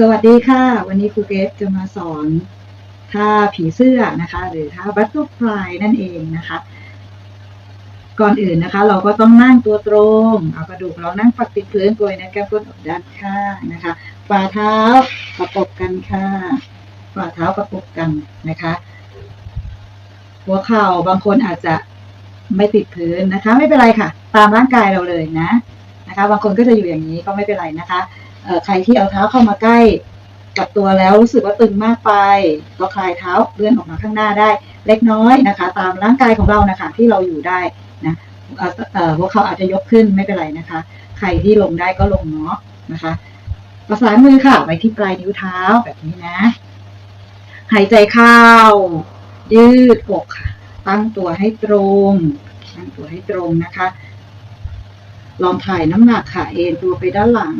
สวัสดีค่ะ วันนี้ครูเกสจะมาสอนท่าผีเสื้อนะคะ หรือท่าบัตเตอร์ฟลายนั่นเองนะคะ ก่อนอื่นนะคะ เราก็ต้องนั่งตัวตรง เอากระดูกเรานั่งปักติดพื้นโกยนะแก้มก้นออกด้านข้างนะคะฝ่าเท้าประกบกันค่ะฝ่าเท้าประกบกันนะคะ หัวเข่าบางคนอาจจะไม่ติดพื้นนะคะ ไม่เป็นไรค่ะ ตามร่างกายเราเลยนะนะคะ บางคนก็จะอยู่อย่างนี้ก็ไม่เป็นไรนะคะ ใครที่เอาเท้าเข้ามาใกล้กับตัวแล้วรู้สึกว่าตึงมากไป ก็คลายเท้าเลื่อนออกมาข้างหน้าได้ เล็กน้อยนะคะ ตามร่างกายของเรานะคะที่เราอยู่ได้นะเออเอ่อหัวเข่าอาจจะยกขึ้นไม่เป็นไรนะคะ ใครที่ลงได้ก็ลงเนาะนะคะประสานมือค่ะไว้ที่ปลายนิ้วเท้าแบบนี้นะ หายใจเข้า ยืดอกค่ะ ตั้งตัวให้ตรง ตั้งตัวให้ตรงนะคะ ลองถ่ายน้ำหนักค่ะ เอ็นตัวไปด้านหลัง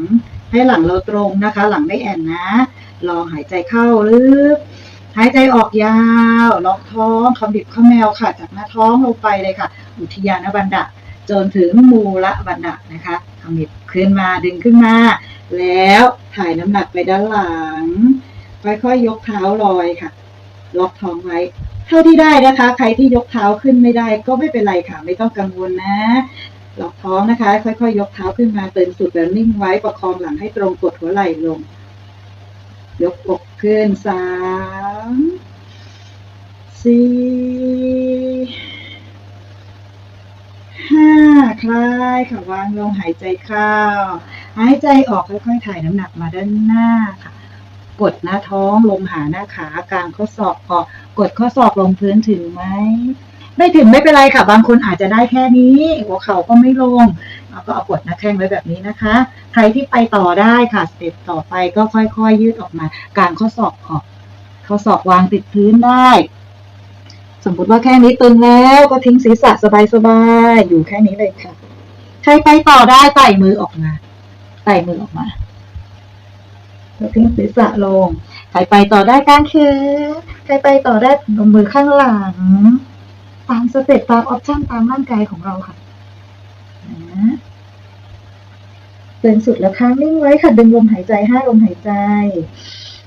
ให้หลังเราตรงนะคะ หลังไม่แอนนะ ลองหายใจเข้าลึก หายใจออกยาวล็อกท้องคำบิบข้าแมวค่ะ จากหน้าท้องลงไปเลยค่ะ อุทยานบันดะจนถึงมูละบันดะนะคะคำบิบขึ้นมาดึงขึ้นมา แล้วถ่ายน้ำหนักไปด้านหลัง ค่อยๆยกเท้าลอยค่ะ ล็อกท้องไว้เท่าที่ได้นะคะ ใครที่ยกเท้าขึ้นไม่ได้ก็ไม่เป็นไรค่ะ ไม่ต้องกังวลนะ ล็อกท้องนะคะ ค่อยๆ ยกเท้าขึ้นมาเตึงสุดแล้วนิ่งไว้ประคองหลังให้ตรงกดหัวไหล่ลง ยกอกขึ้นสามสี่ห้าคลายค่ะวางลงหายใจเข้า หายใจออกค่อยๆถ่ายน้ำหนักมาด้านหน้าค่ะ กดหน้าท้องลงหาหน้าขากลางข้อศอกออกกดข้อศอกลงพื้นถึงไหม ไม่ถึงไม่เป็นไรค่ะ บางคนอาจจะได้แค่นี้ หัวเข่าก็ไม่ลงเราก็เอากดน้าแข้งไว้แบบนี้นะคะ ใครที่ไปต่อได้ค่ะสเต็ปต่อไปก็ค่อยๆยืดออกมากางข้อศอกออกข้อศอกวางติดพื้นได้ สมมติว่าแค่นี้ตึงแล้วก็ทิ้งศีรษะสบายๆอยู่แค่นี้เลยค่ะ ใครไปต่อได้ไต่มือออกมาไต่มือออกมาแล้วทิ้งศีรษะลง ใครไปต่อได้กางเขนใครไปต่อได้ลงมือข้างหลัง ตามสเต็ปตามออปชั่นตามร่างกายของเราค่ะนะเดินสุดแล้วค้างนิ่งไว้ค่ะ ดึงลมหายใจห้าลมหายใจ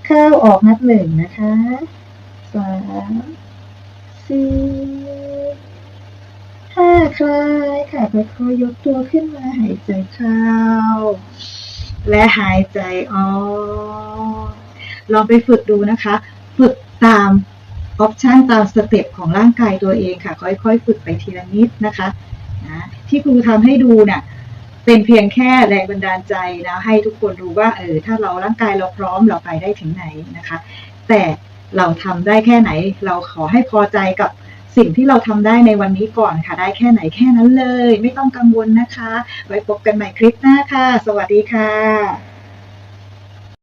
เข้าออกนับหนึ่งนะคะสามสี่ห้าคลายค่ะค่อยๆยกตัวขึ้นมาหายใจเข้า และหายใจออกลองไปฝึกดูนะคะ ฝึกตาม ออปชันตามสเต็ปของร่างกายตัวเองค่ะ ค่อยๆ ฝึกไปทีละนิดนะคะนะที่ครูทำให้ดูน่ะเป็นเพียงแค่แรงบันดาลใจนะให้ทุกคนรู้ว่าเออถ้าเราร่างกายเราพร้อมเราไปได้ถึงไหนนะคะ แต่เราทำได้แค่ไหน เราขอให้พอใจกับสิ่งที่เราทำได้ในวันนี้ก่อนค่ะ ได้แค่ไหนแค่นั้นเลย ไม่ต้องกังวลนะคะ ไว้พบกันใหม่คลิปหน้าค่ะ สวัสดีค่ะ